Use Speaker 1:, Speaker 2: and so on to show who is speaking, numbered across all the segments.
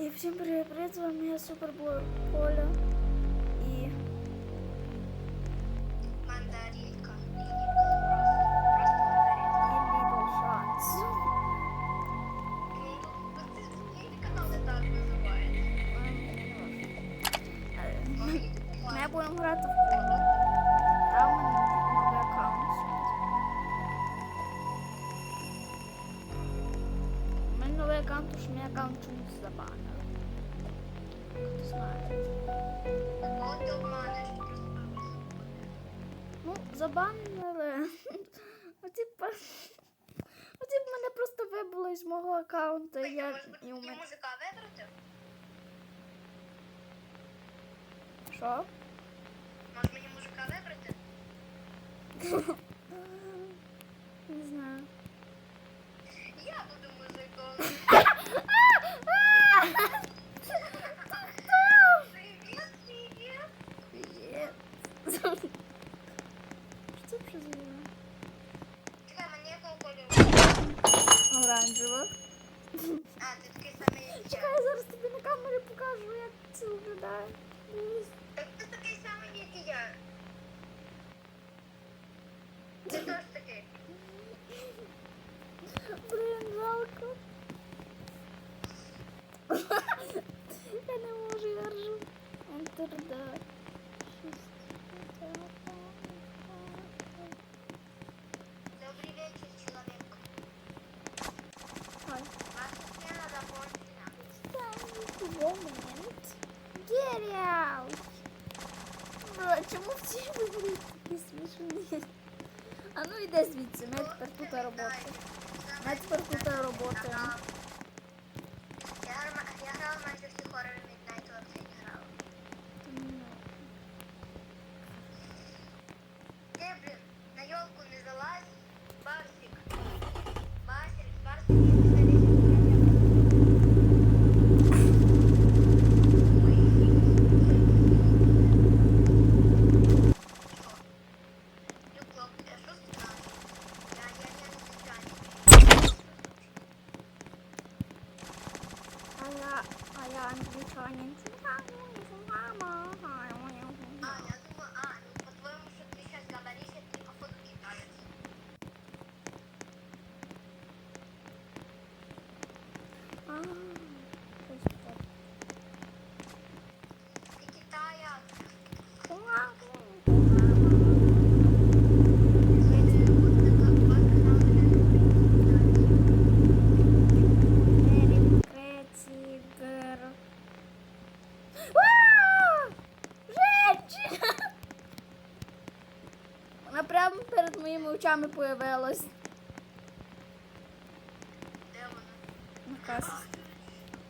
Speaker 1: І всім привіт, привет, з вами я Супербой Коля. У аккаунт, тому що мій аккаунт знає.
Speaker 2: Кого ти обманеш?
Speaker 1: Ну, забанили. Ну, типа. Ну, типа, мене просто вибило із мого аккаунту. і Я, і у мене...
Speaker 2: музика вибрати?
Speaker 1: Що?
Speaker 2: Може мені мужика вибрати?
Speaker 1: Не знаю.
Speaker 2: Я
Speaker 1: не можу, я ржу. Enter the...
Speaker 2: Добрий вечір, чоловік.
Speaker 1: Ой.
Speaker 2: Ваша смена закончена.
Speaker 1: Stand moment. Get out. Бро, чому всі люди такі смішні? А ну йди звідси, ми тепер тут роботи. Ми тепер тут роботаємо.
Speaker 2: Я грала, я грала майже всі хорори Midnight Club, це не грала. Ти, блін, на елку не залазь. Барсик. Барсик, Барсик, не залізь. Люклоп, е, що страшно? Я, я, я не звичайний.
Speaker 1: А я, а я англічанин. Мама.
Speaker 2: А, я думаю,
Speaker 1: очами появилась.
Speaker 2: Де вона?
Speaker 1: На касі.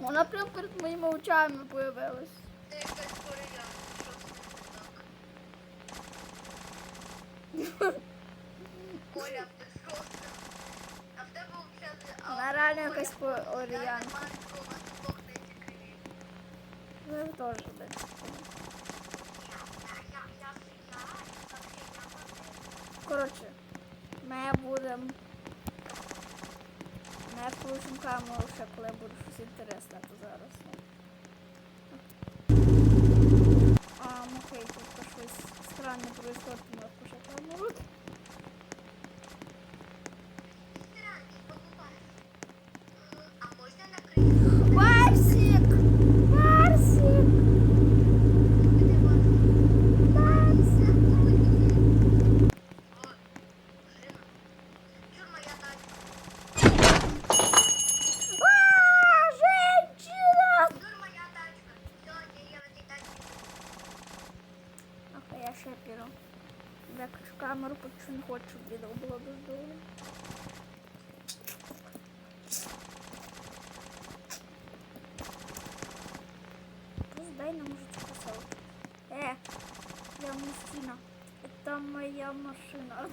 Speaker 1: Вона прямо перед моїми очами появилась.
Speaker 2: Якась? Коля, ти що? А в тебе взагалі...
Speaker 1: Вона реально якась оріянка.
Speaker 2: маленького, у вас двох не криві.
Speaker 1: Ви теж
Speaker 2: я,
Speaker 1: Коротше, ми будемо. Ми включимо камеру ще коли буде щось інтересне, то зараз. ну. А, ну окей, тут щось странне происходит, нас пише камеру.
Speaker 2: Странний, покупай. А можна накрити?
Speaker 1: Барсик! Барсик!
Speaker 2: Де вона?
Speaker 1: Барсик!
Speaker 2: О, машина. Чур моя тачка.
Speaker 1: А, женщина!
Speaker 2: Чур моя тачка. Все, я в этой тачке.
Speaker 1: Окей, я ще піду. Виключу камеру, поки що не хочу, щоб відео дай нам уже посол. Э, я мужчина. Это моя машина.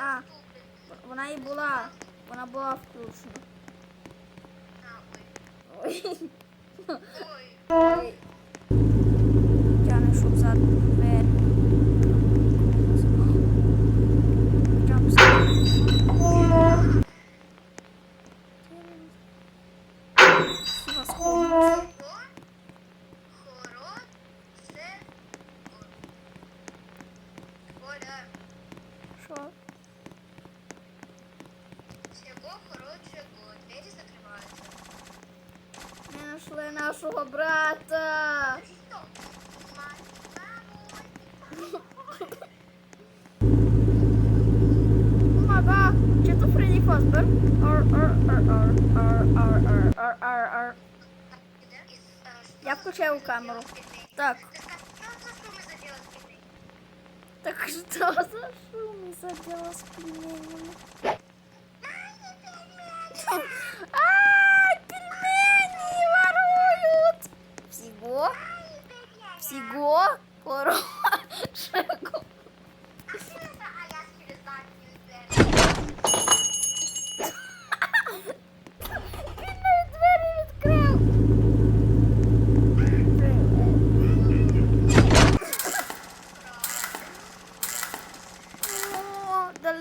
Speaker 2: А,
Speaker 1: вона і була. Вона була включена.
Speaker 2: Ой.
Speaker 1: Ой. Тяне, щоб за двері. Що? Ми знайшли нашого брата. Мага, чи то Фредді Фазбер? Ар, ар, ар, ар, ар, ар, ар, ар, ар, ар. Я включаю камеру. Так. Так что за шум из-за дела с пельменями?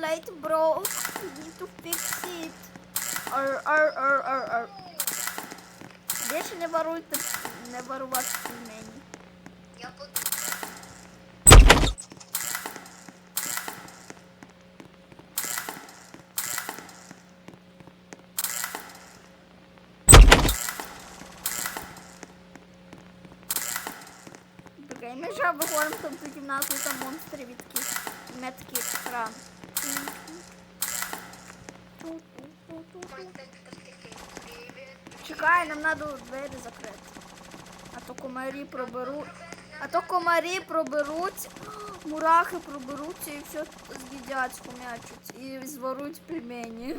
Speaker 1: late, bro. You need to fix it. Ar, ar, ar, ar, ar. Більше не воруйте, не ворувати пельмені.
Speaker 2: Я буду.
Speaker 1: Ми вже виходимо, там за кімнату, там монстри від метки ран. Чекай, нам треба двері закрити. А то комарі проберуть. А то комарі проберуть, мурахи проберуться і все з'їдять, скумячуть. І зворуть пельмені.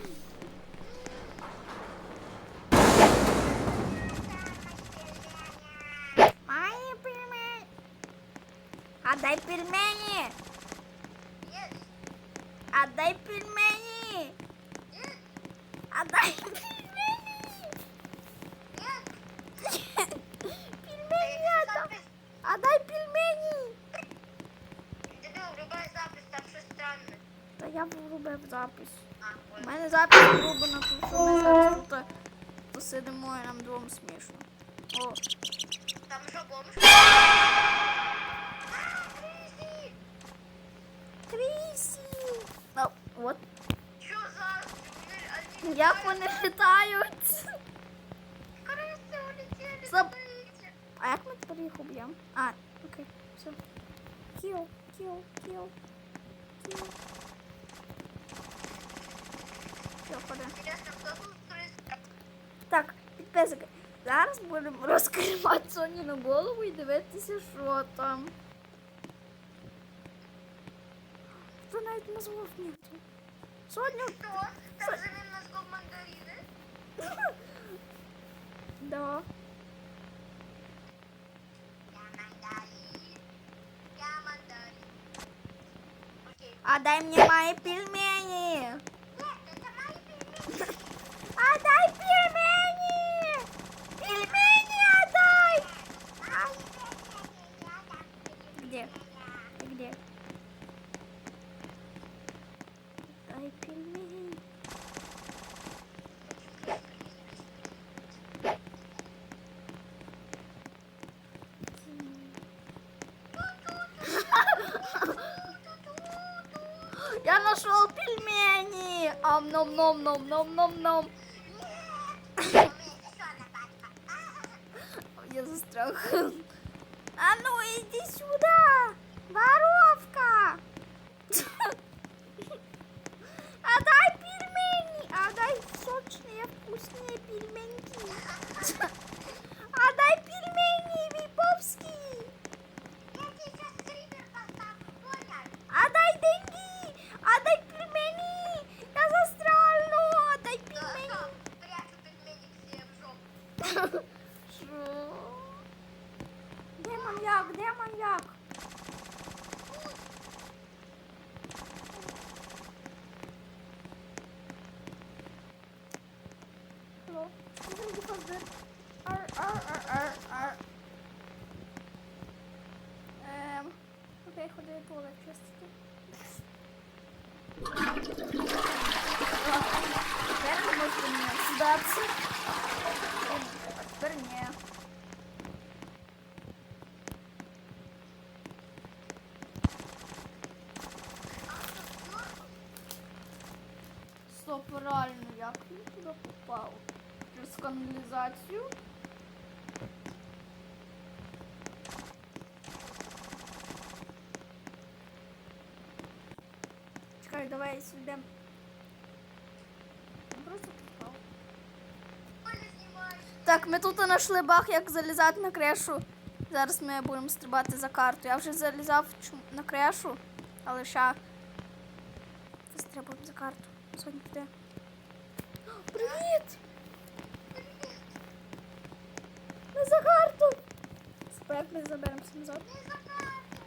Speaker 1: Отдай пельмені.
Speaker 2: Aday
Speaker 1: bilmeyi. Aday
Speaker 2: bilmeyi.
Speaker 1: bilmeyi adam. Aday bilmeyi.
Speaker 2: Добре, рубай запись, там щось странне.
Speaker 1: Та я врубив запис. У мене запис врубано. От, як вони літають. Зап- А як ми тепер їх уб'ємо? А, окей, все. Кіл, кіл, кіл, кіл. Все, ходи. Так, підписики. Зараз будемо розкривати Соніну голову і дивитися, що там. Хто навіть мозгов нету. Соня,
Speaker 2: Що? Там же він мозгов мандарини?
Speaker 1: да.
Speaker 2: Я мандарин. Я мандарин. Окей.
Speaker 1: Отдай мне мои пельмени. nôm nôm nôm nôm nôm nôm nôm. Реально, як він туди попав? Через каналізацію? Чекай, давай сюди. Просто попав. Так, ми тут знайшли баг, як залізати на крешу. Зараз ми будемо стрибати за карту. Я вже залізав на крешу, але ще стрибаємо за карту. Сьогодні піде. Привіт! Ми за карту! Спа, мы ми заберемося назад?
Speaker 2: Не карту!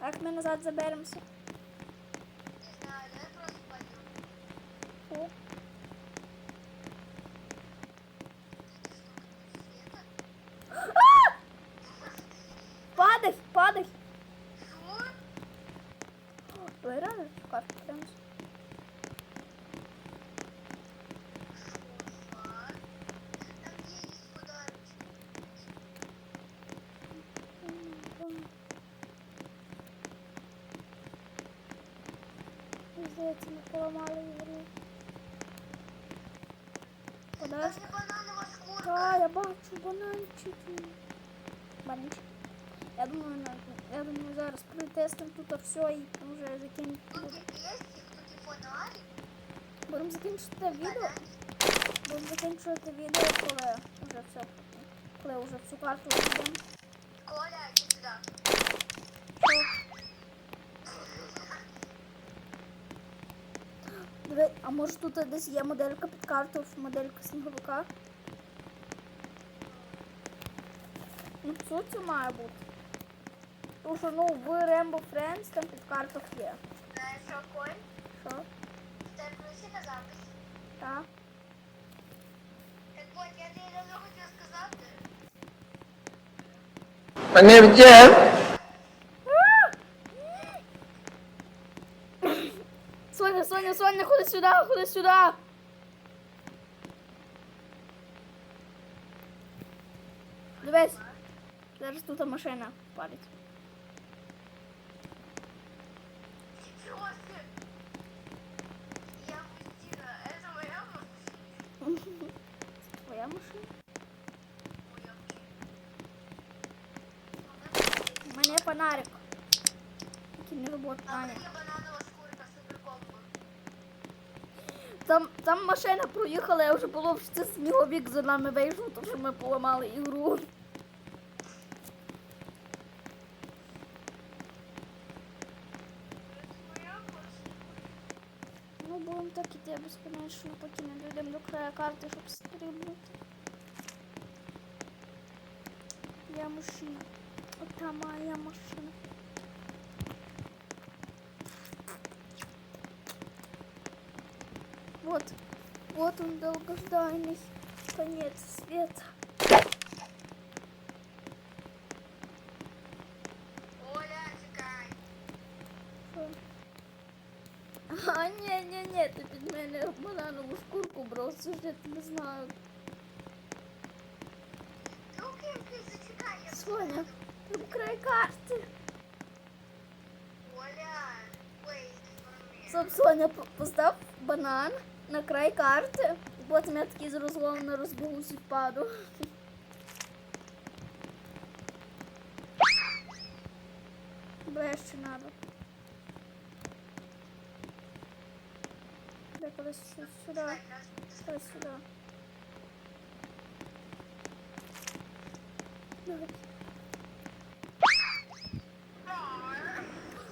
Speaker 1: Як ми назад заберемося?
Speaker 2: Не знаю, я просто пойдем.
Speaker 1: О,
Speaker 2: Света?
Speaker 1: падай, падай!
Speaker 2: Что?
Speaker 1: Ви реально в карту прямо.
Speaker 2: Шофа. Там есть подарочек.
Speaker 1: Здається, ми поламали ігру.
Speaker 2: Шкурка.
Speaker 1: Та, я бачу бананчики. Бананчики. Я думаю, на- я думаю, зараз протестимо тут все і вже
Speaker 2: пестик, тут и фонарик.
Speaker 1: Будемо закінчити відео.
Speaker 2: бананчик.
Speaker 1: Будемо закінчувати відео, коли вже все. Коли вже всю карту вийдемо.
Speaker 2: Коля, иди сюда.
Speaker 1: А може тут десь є моделька під карту, моделька сніговика? Ну, що це має бути? Тому що ну в Rainbow Friends там під картах є.
Speaker 2: Что, Коль?
Speaker 1: Що?
Speaker 2: Ключи на запись.
Speaker 1: Так.
Speaker 2: Так вот, я тебе давно хотела сказать.
Speaker 3: Вони де?
Speaker 1: Соня, Соня, ходи ходи. Дивись. Зараз тут машина
Speaker 2: машина.
Speaker 1: Твоя машина? У мене фонарик. Який не робота.
Speaker 2: А
Speaker 1: А,
Speaker 2: у
Speaker 1: ні.
Speaker 2: меня бананова шкурка суперкомбо.
Speaker 1: Там, там машина проїхала, я вже було, це сніговік за нами вийшов, тому що ми поламали ігру. Ну, будемо так іти безконечно, поки не дійдемо до краю карти, щоб стрибнути. Я машина. Ота моя машина. Вот, вот он долгожданный конец света.
Speaker 2: Оля, чекай.
Speaker 1: Що? А, ні, ні, ні, ти під мене бананову шкурку бросиш, я тебе знаю.
Speaker 2: Ну-ка, зачекай, я
Speaker 1: Соня, там край карти.
Speaker 2: Оля, wait for me.
Speaker 1: Стоп, Соня, п- постав банан На край карти. Потім я такий з на розбігусь і впаду. Ближче надо. Дай колись сюди. Колись сюди.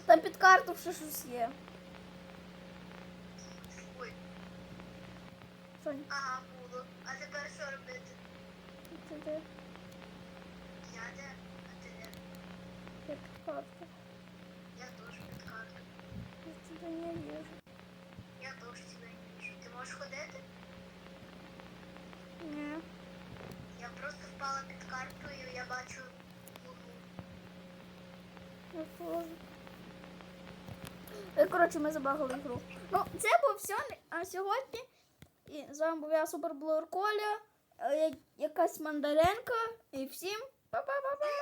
Speaker 1: Там під карту ще щось є. Стань.
Speaker 2: Ага, було. А тепер що робити?
Speaker 1: Ти де?
Speaker 2: Я де, а ти де?
Speaker 1: Я під карта.
Speaker 2: Я теж під карта.
Speaker 1: Я тебе не вижу.
Speaker 2: Я теж тебе не вижу. Ти можеш ходити?
Speaker 1: Ні. Я просто впала під карту і я бачу луну. Я. Е, коротше, ми забагали гру. Ну, це був все. А сьогодні... І з вами був я Суперблор Коля, е, якась мандаренка. І всім па-па-па-па!